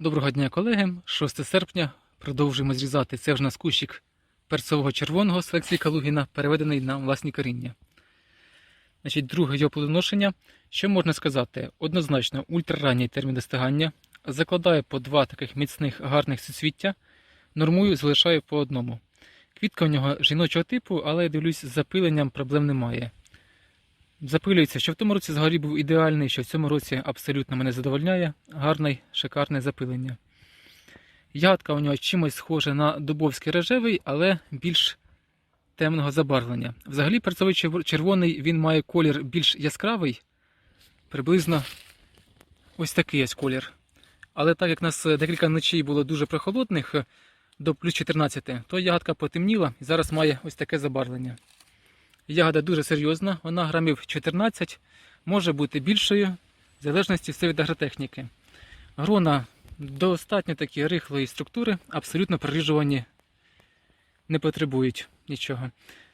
Доброго дня, колеги. 6 серпня продовжуємо зрізати. Це вже нас кущик перцового червоного селекції Калугіна, переведений на власні коріння. Значить, друге його плодоношення. Що можна сказати? Однозначно, ультраранній термін достигання. Закладаю по два таких міцних гарних суцвіття. Нормую, залишаю по одному. Квітка у нього жіночого типу, але я дивлюсь, з запиленням проблем немає. Запилюється, що в тому році взагалі був ідеальний, що в цьому році абсолютно мене задовольняє. Гарний, шикарне запилення. Ягодка у нього чимось схожа на дубовський рожевий, але більш темного забарвлення. Взагалі, перцовий червоний він має колір більш яскравий, приблизно ось такий ось колір. Але так як у нас е, декілька ночей було дуже прохолодних, е, до плюс 14, то ягодка потемніла і зараз має ось таке забарвлення. Ягода дуже серйозна, вона грамів 14, може бути більшою, в залежності все від агротехніки. Грона достатньо такі рихлої структури, абсолютно проріжувані не потребують нічого.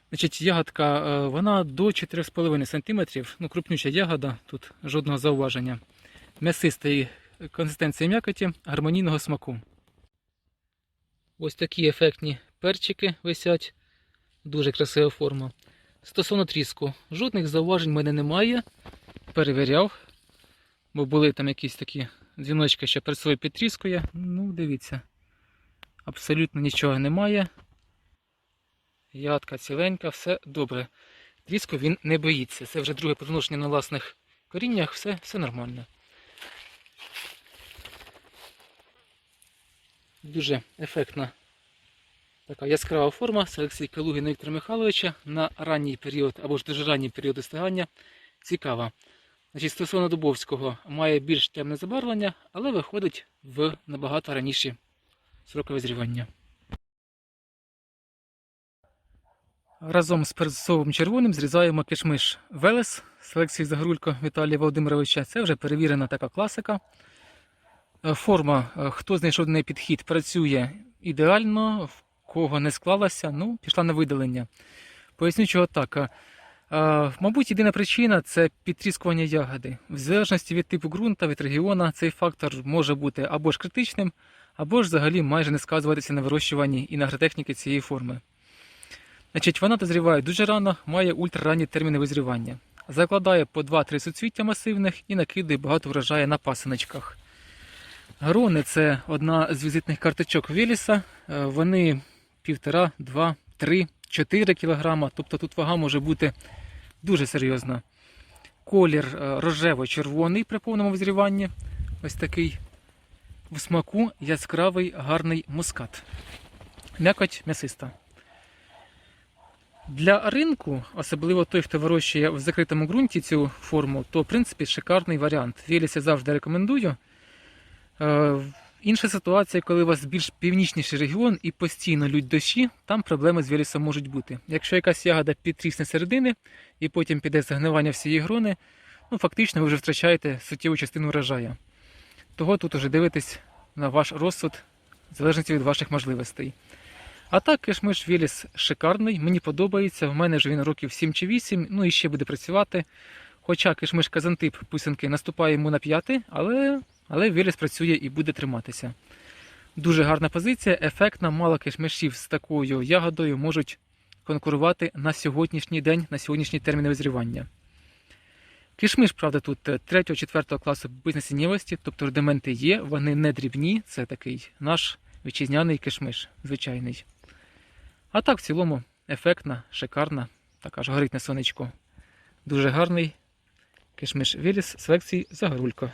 Значить, ягодка е, вона до 4,5 см, ну, крупнюча ягода, тут жодного зауваження. М'ясистої консистенції м'якоті, гармонійного смаку. Ось такі ефектні перчики висять. Дуже красива форма. Стосовно тріску, жодних зауважень в мене немає. Перевіряв, бо були там якісь такі дзвіночки, що перед собою підтріскує. Ну, дивіться, абсолютно нічого немає. Ядка ціленька, все добре. Тріску він не боїться. Це вже друге плодоношення на власних коріннях, все, все нормально. Дуже ефектна така яскрава форма селекції Калугіна Віктора Михайловича на ранній період або ж дуже ранній період достигання. Цікава. Значить, стосовно Дубовського має більш темне забарвлення, але виходить в набагато раніші сроки визрівання. Разом з перцовим червоним зрізаємо кишмиш Велес селекції Загрулько Віталія Володимировича. Це вже перевірена така класика. Е, Форма, е, хто знайшов до неї підхід, працює ідеально, кого не склалася, ну, пішла на видалення. Поясню, чого так. Е, е, Мабуть, єдина причина це підтріскування ягоди. В залежності від типу ґрунта, від регіону, цей фактор може бути або ж критичним, або ж взагалі майже не сказуватися на вирощуванні і на агротехніці цієї форми. Значить, вона дозріває дуже рано, має ультраранні терміни визрівання. Закладає по 2-3 суцвіття масивних і накидає багато врожаю на пасиночках. Грони це одна з візитних карточок Веліса. Е, Вони 1,5, 2, 3, 4 кг, тобто тут вага може бути дуже серйозна. Колір е, рожево-червоний при повному визріванні. Ось такий в смаку яскравий гарний мускат. М'якоть м'ясиста. Для ринку, особливо той, хто вирощує в закритому ґрунті цю форму, то в принципі шикарний варіант. Веліс я завжди рекомендую. Інша ситуація, коли у вас більш північніший регіон і постійно лють дощі, там проблеми з велісом можуть бути. Якщо якась ягода підтрісне середини і потім піде загнивання всієї грони, ну фактично ви вже втрачаєте суттєву частину врожаю. Того тут уже дивитесь на ваш розсуд, в залежності від ваших можливостей. А так, кишмиш Веліс шикарний, мені подобається. В мене вже він років 7 чи 8, ну і ще буде працювати. Хоча кишмиш Казантип писанки наступає йому на п'яти, але але Веліс працює і буде триматися. Дуже гарна позиція, ефектна, мало кишмишів з такою ягодою можуть конкурувати на сьогоднішній день, на сьогоднішній термін визрівання. Кишмиш, правда, тут 3-4 класу безнасіннєвості, тобто рудименти є, вони не дрібні, це такий наш вітчизняний кишмиш, звичайний. А так, в цілому, ефектна, шикарна, така ж горить на сонечку. Дуже гарний кишмиш Веліс селекції Загорулько.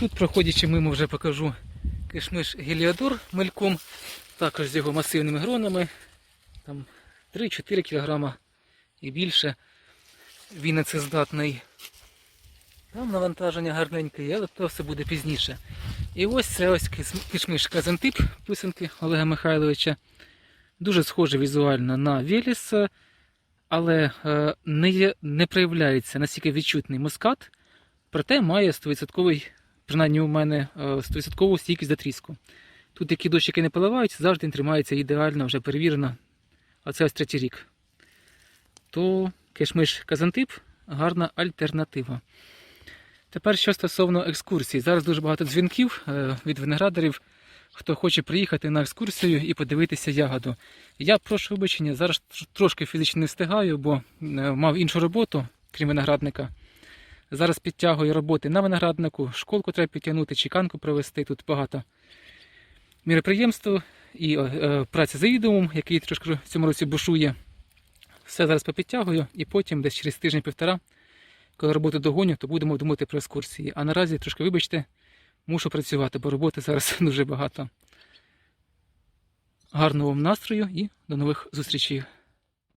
Тут, проходячи мимо, вже покажу кишмиш Геліодор мельком, також з його масивними гронами. Там 3-4 кг і більше. Він на це здатний. Там навантаження гарненьке, але то все буде пізніше. І ось це ось кишмиш Казантип писанки Олега Михайловича. Дуже схоже візуально на Веліс, але е, не, не проявляється настільки відчутний мускат, проте має 100%, принаймні у мене е, 100% стійкість до тріску. Тут які дощики не поливають, завжди він тримається ідеально, вже перевірено. А це ось третій рік. То кишмиш Казантип гарна альтернатива. Тепер що стосовно екскурсій. Зараз дуже багато дзвінків е, від виноградарів, хто хоче приїхати на екскурсію і подивитися ягоду. Я прошу вибачення, зараз трошки фізично не встигаю, бо е, мав іншу роботу, крім виноградника. Зараз підтягую роботи на винограднику, школку треба підтягнути, чеканку провести. Тут багато міроприємств і е, е, праця за відеомом, який трошки в цьому році бушує. Все зараз попідтягую, і потім десь через тиждень-півтора, коли роботу догоню, то будемо думати про екскурсії. А наразі трошки вибачте, мушу працювати, бо роботи зараз дуже багато. Гарного вам настрою і до нових зустрічей.